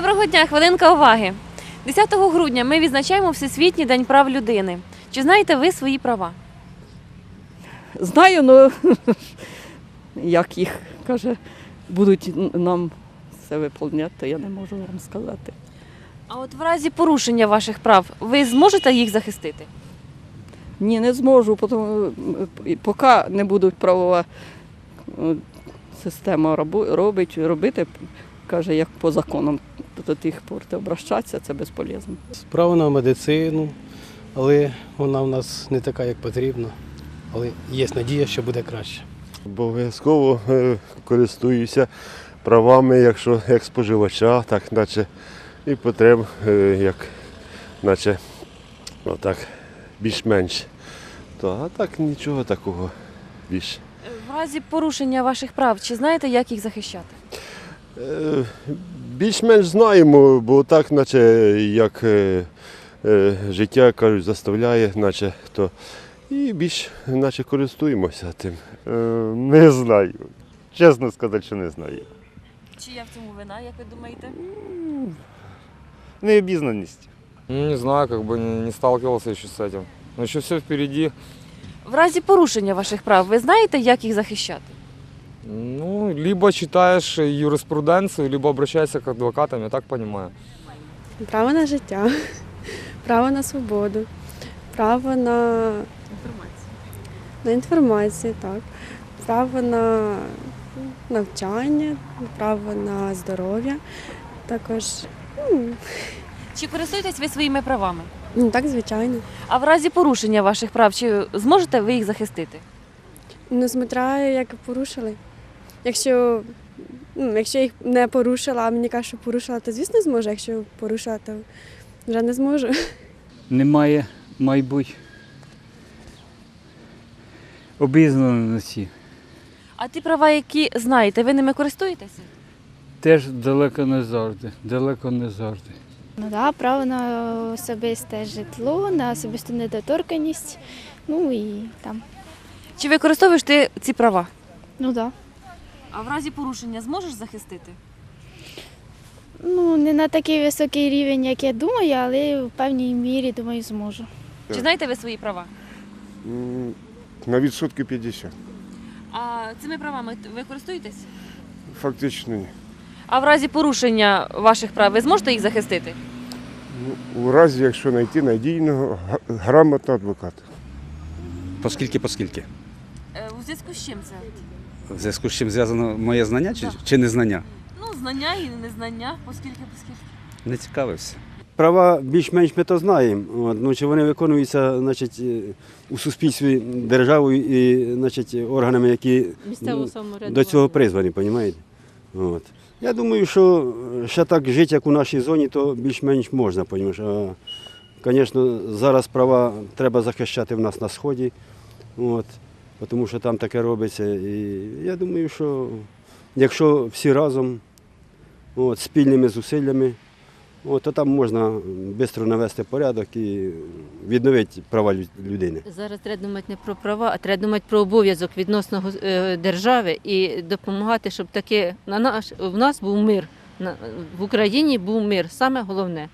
Доброго дня, хвилинка уваги. 10 грудня ми відзначаємо Всесвітній день прав людини. Чи знаєте ви свої права? Знаю, але як їх каже, будуть нам це виповняти, то я не можу вам сказати. А от в разі порушення ваших прав ви зможете їх захистити? Ні, не зможу, тому, е, поки не будуть правова е, система робить, робити, каже, як по законам до тих пор ти обращатися, це безполезно. Право на медицину, але вона в нас не така, як потрібно. Але є надія, що буде краще. Обов'язково е, користуюся правами, якщо як споживача, так наче і потреб, е, як наче отак, більш-менш. То, а так нічого такого більш. В разі порушення ваших прав, чи знаєте, як їх захищати? Е, Більш-менш знаємо, бо так, наче як е, е, життя кажуть, заставляє, наче то і більш наче користуємося тим. Е, Не знаю. Чесно сказати, що не знаю. Чи я в цьому вина, як ви думаєте? Необізнаність. Ну, не знаю, как бы не сталкивался еще с этим. Но еще все впереди. В разі порушення ваших прав, ви знаєте, як їх захищати? Ну, либо читаешь юриспруденцию, либо обращаешься к адвокатам, я так понимаю. Право на життя, право на свободу, право на, інформацію. на інформацію, так. право на навчання, право на здоров'я. Також, ну, Чи користуєтесь ви своїми правами? ну так, звичайно. А в разі порушення ваших прав, чи зможете ви їх захистити? Ну, смотря як порушили. Якщо, ну, якщо їх не порушила, а мені кажуть, що порушила, то звісно зможу. Якщо порушила, то вже не зможу. немає, мабуть, обізнаності. А ті права, які знаєте, ви ними користуєтеся? Теж далеко не завжди, далеко не завжди. Ну да, право на особисте житло, на особисту недоторканність, ну і там. Чи використовуєш ти ці права? Ну да. А в разі порушення зможеш захистити? Ну, не на такий високий рівень, як я думаю, але в певній мірі, думаю, зможу. Чи знаєте ви свої права? М, На відсотки 50. А цими правами ви користуєтесь? Фактично ні. А в разі порушення ваших прав ви зможете їх захистити? Ну, У разі, якщо знайти надійного, га- грамотного адвоката. Поскільки, поскільки? Зв'язку з чим це? В зв'язку з чим зв'язано моє знання чи, чи незнання? Ну, знання і незнання, оскільки оскільки. Не цікавився. Права більш-менш ми то знаємо. От, ну, чи вони виконуються значить, е, у суспільстві державою і значить, органами, які Місцевого м, до цього призвані, розумієте? От. Я думаю, що ще так жити, як у нашій зоні, то більш-менш можна, розумієш. А, звісно, зараз права треба захищати в нас на сході, от, тому що там таке робиться. І я думаю, що якщо всі разом, от, спільними зусиллями, от, то там можна швидко навести порядок і відновити права людини. Зараз треба думати не про права, а треба думати про обов'язок відносно е, держави і допомагати, щоб таки на наш в нас був мир. В Україні був мир, саме головне.